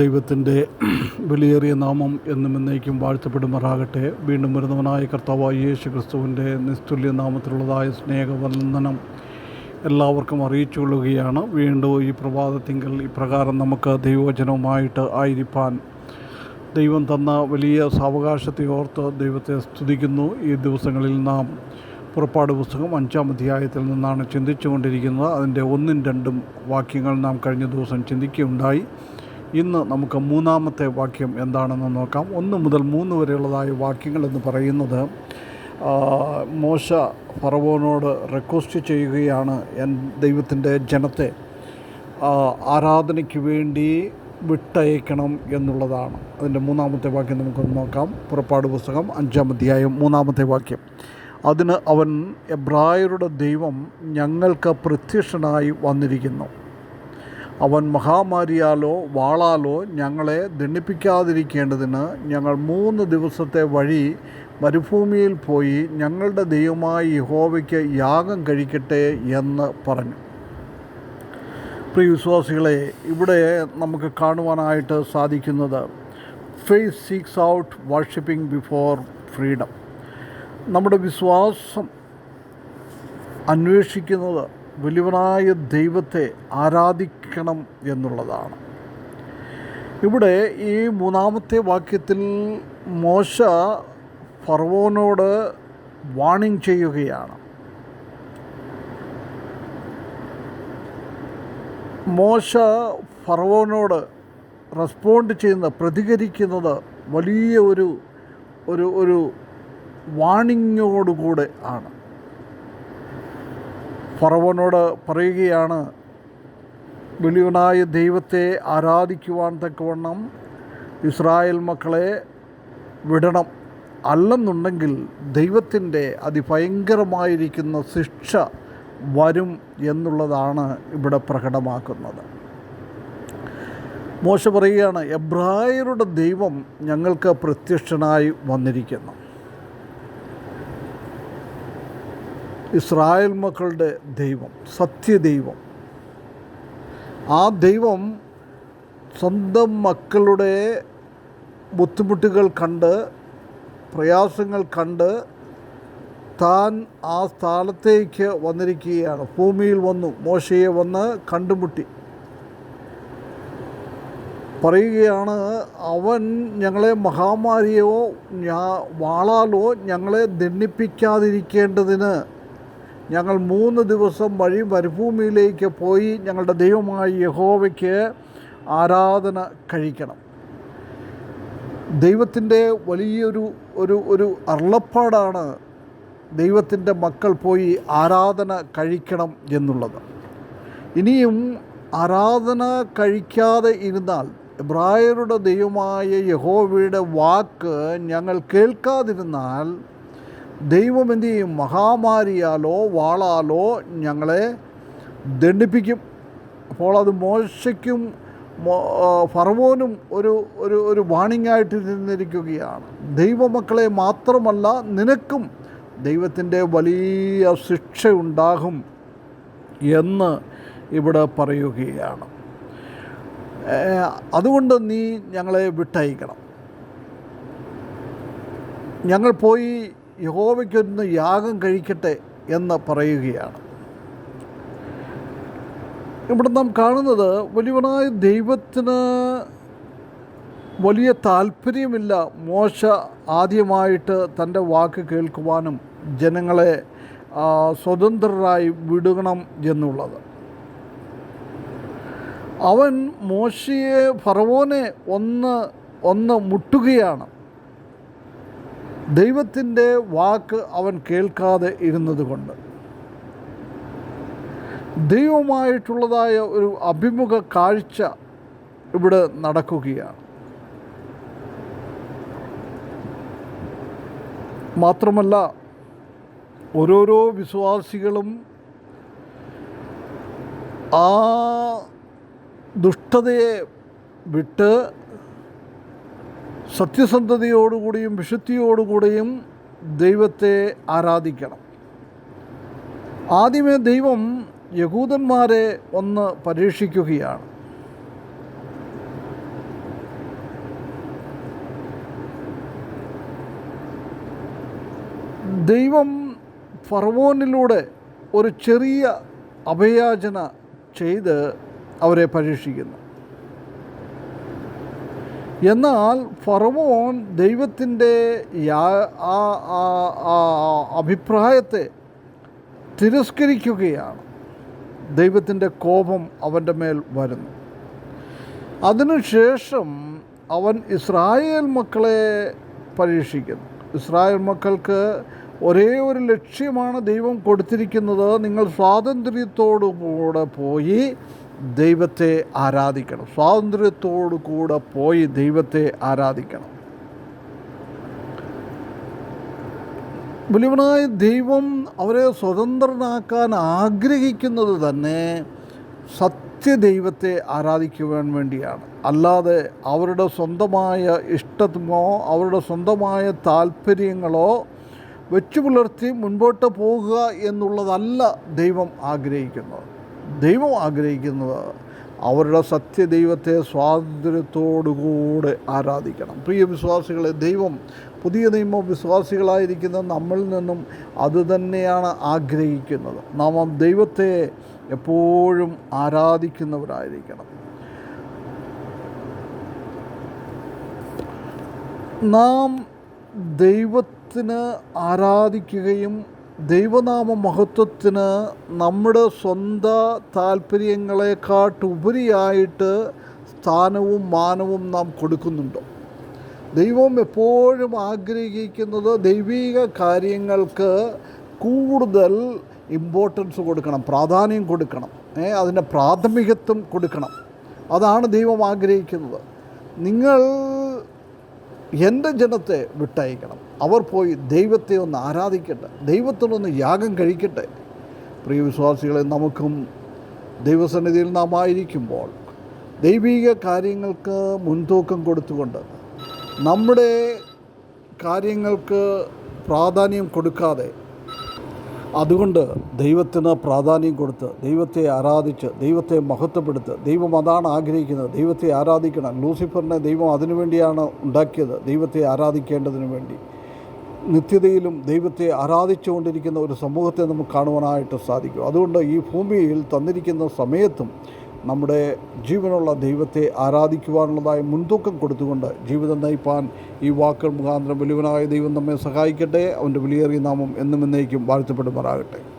ദൈവത്തിന്റെ വിലയേറിയ നാമം എന്നും എന്നേക്കും വാഴ്ത്തപ്പെടുമാറാകട്ടെ. വീണ്ടും വരുന്നവനായ കർത്താവായ യേശു ക്രിസ്തുവിന്റെ നിസ്തുല്യ നാമത്തിലുള്ളതായ സ്നേഹവന്ദനം എല്ലാവർക്കും അറിയിച്ചു കൊള്ളുകയാണ് വീണ്ടും ഈ പ്രഭാതത്തിങ്കൽ ഇപ്രകാരം നമുക്ക് ദൈവവചനവുമായിട്ട് ആയിരിക്കാൻ ദൈവം തന്ന വലിയ സാവകാശത്തെ ഓർത്ത് ദൈവത്തെ സ്തുതിക്കുന്നു. ഈ ദിവസങ്ങളിൽ നാം പുറപ്പാട് പുസ്തകം അഞ്ചാം അധ്യായത്തിൽ നിന്നാണ് ചിന്തിച്ചുകൊണ്ടിരിക്കുന്നത്. അതിന്റെ ഒന്നും രണ്ടും വാക്യങ്ങൾ നാം കഴിഞ്ഞ ദിവസം ചിന്തിക്കുകയുണ്ടായി. ഇന്ന് നമുക്ക് മൂന്നാമത്തെ വാക്യം എന്താണെന്ന് നോക്കാം. ഒന്ന് മുതൽ മൂന്ന് വരെയുള്ളതായ വാക്യങ്ങൾ എന്ന് പറയുന്നത് മോശ ഫറവോനോട് റിക്വസ്റ്റ് ചെയ്യുകയാണ് എൻ ദൈവത്തിന്റെ ജനത്തെ. ആരാധനയ്ക്ക് വേണ്ടി വിട്ടയക്കണം എന്നുള്ളതാണ്. അതിന്റെ മൂന്നാമത്തെ വാക്യം നമുക്കൊന്ന് നോക്കാം. പുറപ്പാട് പുസ്തകം അഞ്ചാം അധ്യായം മൂന്നാമത്തെ വാക്യം. അതിന് അവൻ എബ്രായരുടെ ദൈവം ഞങ്ങൾക്ക് പ്രത്യക്ഷനായി വന്നിരിക്കുന്നു. അവൻ മഹാമാരിയാലോ വാളാലോ ഞങ്ങളെ ദണ്ഡിപ്പിക്കാതിരിക്കേണ്ടതിന് ഞങ്ങൾ മൂന്ന് ദിവസത്തെ വഴി മരുഭൂമിയിൽ പോയി ഞങ്ങളുടെ ദൈവമായ യഹോവയ്ക്ക് യാഗം കഴിക്കട്ടെ എന്ന് പറഞ്ഞു. പ്രിയ വിശ്വാസികളെ ഇവിടെ നമുക്ക് കാണുവാനായിട്ട് സാധിക്കുന്നത് faith seeks out worshipping before freedom നമ്മുടെ വിശ്വാസം അന്വേഷിക്കുന്നത് വലിയവനായ ദൈവത്തെ ആരാധിക്കണം എന്നുള്ളതാണ്. ഇവിടെ ഈ മൂന്നാമത്തെ വാക്യത്തിൽ മോശ ഫറവോനോട് വാണിംഗ് ചെയ്യുകയാണ്. മോശ ഫറവോനോട് റെസ്പോണ്ട് ചെയ്യുന്ന പ്രതികരിക്കുന്നത് വലിയ ഒരു ഒരു ഒരു വാണിങ്ങോടുകൂടെ ആണ്. ഫറവോനോട് പറയുകയാണ് വലിയവനായ ദൈവത്തെ ആരാധിക്കുവാൻ തക്കവണ്ണം ഇസ്രായേൽ മക്കളെ വിടണം അല്ലെന്നുണ്ടെങ്കിൽ ദൈവത്തിന്റെ അതിഭയങ്കരമായിരിക്കുന്ന ശിക്ഷ വരും എന്നുള്ളതാണ് ഇവിടെ പ്രകടമാക്കുന്നത്. മോശ പറയുകയാണ് എബ്രായരുടെ ദൈവം ഞങ്ങൾക്ക് പ്രത്യക്ഷനായി വന്നിരിക്കുന്നു. ഇസ്രായേൽ മക്കളുടെ ദൈവം സത്യദൈവം ആ ദൈവം സ്വന്തം മക്കളുടെ ബുദ്ധിമുട്ടുകൾ കണ്ട് പ്രയാസങ്ങൾ കണ്ട് താൻ ആ സ്ഥലത്തേക്ക് വന്നിരിക്കുകയാണ്. ഭൂമിയിൽ വന്നു മോശയെ വന്ന് കണ്ടുമുട്ടി. പറയുകയാണ് അവൻ ഞങ്ങളെ മഹാമാരിയോ ഞാ വാളാലോ ഞങ്ങളെ ദണ്ഡിപ്പിക്കാതിരിക്കേണ്ടതിന് ഞങ്ങൾ മൂന്ന് ദിവസം വഴി മരുഭൂമിയിലേക്ക് പോയി ഞങ്ങളുടെ ദൈവമായ യഹോവയ്ക്ക് ആരാധന കഴിക്കണം. ദൈവത്തിന്റെ വലിയൊരു ഒരു ഒരു അരുളപ്പാടാണ് ദൈവത്തിന്റെ മക്കൾ പോയി ആരാധന കഴിക്കണം എന്നുള്ളത്. ഇനിയും ആരാധന കഴിക്കാതെ ഇരുന്നാൽ എബ്രായരുടെ ദൈവമായ യഹോവയുടെ വാക്ക് ഞങ്ങൾ കേൾക്കാതിരുന്നാൽ ദൈവം എന്ത് ചെയ്യും? മഹാമാരിയാലോ വാളാലോ ഞങ്ങളെ ദണ്ഡിപ്പിക്കും. അപ്പോൾ അത് മോശയ്ക്കും ഫറവോനും ഒരു ഒരു ഒരു വാണിംഗായിട്ട് നിന്നിരിക്കുകയാണ്. ദൈവമക്കളെ മാത്രമല്ല നിനക്കും ദൈവത്തിന്റെ വലിയ ശിക്ഷയുണ്ടാകും എന്ന് ഇവിടെ പറയുകയാണ്. അതുകൊണ്ട് നീ ഞങ്ങളെ വിട്ടയക്കണം. ഞങ്ങൾ പോയി യഹോവയ്ക്കൊന്ന് യാഗം കഴിക്കട്ടെ എന്ന് പറയുകയാണ്. ഇവിടെ നാം കാണുന്നത് വലിയവനായ ദൈവത്തിന് വലിയ താല്പര്യമില്ല മോശ ആദ്യമായിട്ട് തന്റെ വാക്ക് കേൾക്കുവാനും ജനങ്ങളെ സ്വതന്ത്രരായി വിടണം എന്നുള്ളത്. അവൻ മോശയെ ഫറവോനെ ഒന്ന് ഒന്ന് മുട്ടുകയാണ്. ദൈവത്തിന്റെ വാക്ക് അവൻ കേൾക്കാതെ ഇരുന്നതുകൊണ്ട്. ദൈവമായിട്ടുള്ളതായ ഒരു അഭിമുഖ കാഴ്ച ഇവിടെ നടക്കുകയാണ്. മാത്രമല്ല ഓരോരോ വിശ്വാസികളും ആ ദുഷ്ടതയെ വിട്ട് സത്യസന്ധതയോടുകൂടിയും വിശുദ്ധിയോടുകൂടിയും ദൈവത്തെ ആരാധിക്കണം. ആദ്യമേ ദൈവം യഹൂദന്മാരെ ഒന്ന് പരീക്ഷിക്കുകയാണ്. ദൈവം ഫർവോനിലൂടെ ഒരു ചെറിയ അഭയാചന ചെയ്ത് അവരെ പരീക്ഷിക്കുന്നു. എന്നാൽ ഫറവോൻ ദൈവത്തിന്റെ അഭിപ്രായത്തെ തിരസ്കരിക്കുകയാണ്. ദൈവത്തിന്റെ കോപം അവന്റെ മേൽ വരുന്നു. അതിനുശേഷം അവൻ ഇസ്രായേൽ മക്കളെ പരീക്ഷിക്കുന്നു. ഇസ്രായേൽ മക്കൾക്ക് ഒരേ ഒരു ലക്ഷ്യമാണ് ദൈവം കൊടുത്തിരിക്കുന്നത്. നിങ്ങൾ സ്വാതന്ത്ര്യത്തോടു കൂടെ പോയി ദൈവത്തെ ആരാധിക്കണം. സ്വാതന്ത്ര്യത്തോടു കൂടെ പോയി ദൈവത്തെ ആരാധിക്കണം. വലിയവനായ ദൈവം അവരെ സ്വതന്ത്രനാക്കാൻ ആഗ്രഹിക്കുന്നത് തന്നെ സത്യദൈവത്തെ ആരാധിക്കുവാൻ വേണ്ടിയാണ്. അല്ലാതെ അവരുടെ സ്വന്തമായ ഇഷ്ടമോ അവരുടെ സ്വന്തമായ താല്പര്യങ്ങളോ വെച്ചു പുലർത്തി മുൻപോട്ട് പോകുക എന്നുള്ളതല്ല ദൈവം ആഗ്രഹിക്കുന്നത്. ദൈവം ആഗ്രഹിക്കുന്നത് അവരുടെ സത്യദൈവത്തെ സ്വാതന്ത്ര്യത്തോടുകൂടെ ആരാധിക്കണം. പ്രിയ വിശ്വാസികളെ ദൈവം പുതിയ നിയമ വിശ്വാസികളായിരിക്കുന്ന നമ്മളിൽ നിന്നും അതുതന്നെയാണ് ആഗ്രഹിക്കുന്നത്. നാം ദൈവത്തെ എപ്പോഴും ആരാധിക്കുന്നവരായിരിക്കണം. നാം ദൈവത്തിന് ആരാധിക്കുകയും ദൈവനാമ മഹത്വത്തിന് നമ്മുടെ സ്വന്തം താല്പര്യങ്ങളെക്കാട്ടുപരിയായിട്ട് സ്ഥാനവും മാനവും നാം കൊടുക്കുന്നുണ്ടോ? ദൈവം എപ്പോഴും ആഗ്രഹിക്കുന്നത് ദൈവിക കാര്യങ്ങൾക്ക് കൂടുതൽ ഇമ്പോർട്ടൻസ് കൊടുക്കണം പ്രാധാന്യം കൊടുക്കണം അതിന്റെ പ്രാഥമികത്വം കൊടുക്കണം. അതാണ് ദൈവം ആഗ്രഹിക്കുന്നത്. നിങ്ങൾ എന്റെ ജനത്തെ വിട്ടയക്കണം. അവർ പോയി ദൈവത്തെ ഒന്ന് ആരാധിക്കട്ടെ ദൈവത്തിനൊന്ന് യാഗം കഴിക്കട്ടെ. പ്രിയ വിശ്വാസികളെ നമുക്കും ദൈവസന്നിധിയിൽ നാം ആയിരിക്കുമ്പോൾ ദൈവിക കാര്യങ്ങൾക്ക് മുൻതൂക്കം കൊടുത്തുകൊണ്ട് നമ്മുടെ കാര്യങ്ങൾക്ക് പ്രാധാന്യം കൊടുക്കാതെ അതുകൊണ്ട് ദൈവത്തിന് പ്രാധാന്യം കൊടുത്ത് ദൈവത്തെ ആരാധിച്ച് ദൈവത്തെ മഹത്വപ്പെടുത്ത് ദൈവം അതാണ് ആഗ്രഹിക്കുന്നത്. ദൈവത്തെ ആരാധിക്കണം. ലൂസിഫറിനെ ദൈവം അതിനുവേണ്ടിയാണ് ഉണ്ടാക്കിയത്. ദൈവത്തെ ആരാധിക്കേണ്ടതിന് വേണ്ടി. നിത്യതയിലും ദൈവത്തെ ആരാധിച്ചുകൊണ്ടിരിക്കുന്ന ഒരു സമൂഹത്തെ നമുക്ക് കാണുവാനായിട്ട് സാധിക്കും. അതുകൊണ്ട് ഈ ഭൂമിയിൽ തന്നിരിക്കുന്ന സമയത്തും നമ്മുടെ ജീവനുള്ള ദൈവത്തെ ആരാധിക്കുവാനുള്ളതായ മുൻതൂക്കം കൊടുത്തുകൊണ്ട് ജീവിതം നയിപ്പാൻ ഈ വാക്കുകൾ മുഖാന്തരം വലിയവനായ ദൈവം നമ്മെ സഹായിക്കട്ടെ. അവന്റെ വിലയേറിയ നാമം എന്നും എന്നേക്കും വാഴ്ത്തപ്പെടുമാറാകട്ടെ.